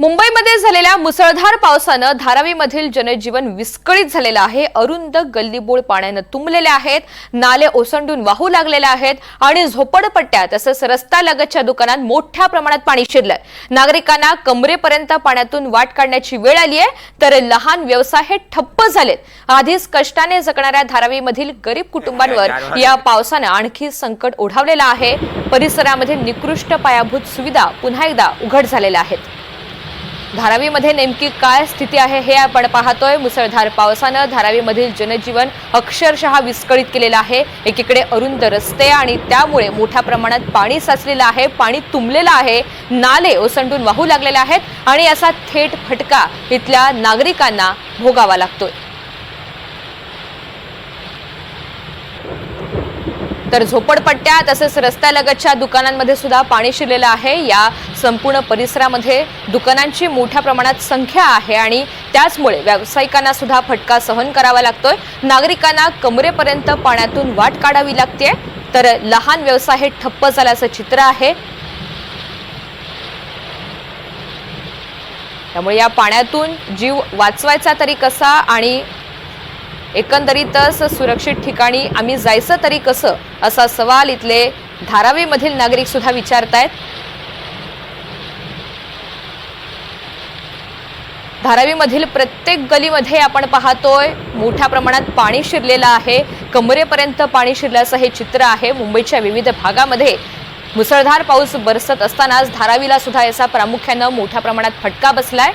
मुंबईमध्ये झालेल्या मुसळधार पावसानं धारावीमधील जनजीवन विस्कळीत झालेलं आहे. अरुंद गल्लीबोळ पाण्यानं तुंबलेले आहेत. नाले ओसंडून वाहू लागलेले आहेत आणि झोपडपट्ट्या तसंच रस्ता लगतच्या दुकानात मोठ्या प्रमाणात पाणी शिरलंय. नागरिकांना कमरेपर्यंत पाण्यातून वाट काढण्याची वेळ आली आहे तर लहान व्यवसाय हे ठप्प झालेत. आधीच कष्टाने जगणाऱ्या धारावीमधील गरीब कुटुंबांवर या पावसानं आणखी संकट ओढावलेलं आहे. परिसरामध्ये निकृष्ट पायाभूत सुविधा पुन्हा एकदा उघड झालेल्या आहेत. धारावीमध्ये नेमकी काय स्थिती आहे हे आपण पाहतोय. मुसळधार पावसानं धारावीमधील जनजीवन अक्षरशः विस्कळीत केलेलं आहे. एकीकडे अरुंद रस्ते आणि त्यामुळे मोठ्या प्रमाणात पाणी साचलेलं आहे. पाणी तुंबलेलं आहे. नाले ओसंडून वाहू लागलेले आहेत आणि असा थेट फटका इथल्या नागरिकांना भोगावा लागतोय. तर झोपडपट्ट्या तसेच रस्त्यालगतच्या दुकानांमध्ये सुद्धा पाणी शिरलेलं आहे. या संपूर्ण परिसरामध्ये दुकानांची मोठ्या प्रमाणात संख्या आहे आणि त्याचमुळे व्यावसायिकांना सुद्धा फटका सहन करावा लागतोय. नागरिकांना कमरेपर्यंत पाण्यातून वाट काढावी लागते तर लहान व्यवसाय हे ठप्प झाल्याचं चित्र आहे. त्यामुळे या पाण्यातून जीव वाचवायचा तरी कसा आणि एकंदरीतच सुरक्षित ठिकाणी आम्ही जायचं तरी कसं असा सवाल इथले धारावीमधील नागरिक सुद्धा विचारतायत. धारावीमधील प्रत्येक गलीमध्ये आपण पाहतोय मोठ्या प्रमाणात पाणी शिरलेलं आहे. कमरेपर्यंत पाणी शिरल्याचं हे चित्र आहे. मुंबईच्या विविध भागामध्ये मुसळधार पाऊस बरसत असतानाच धारावीला सुद्धा याचा प्रामुख्यानं मोठ्या प्रमाणात फटका बसलाय.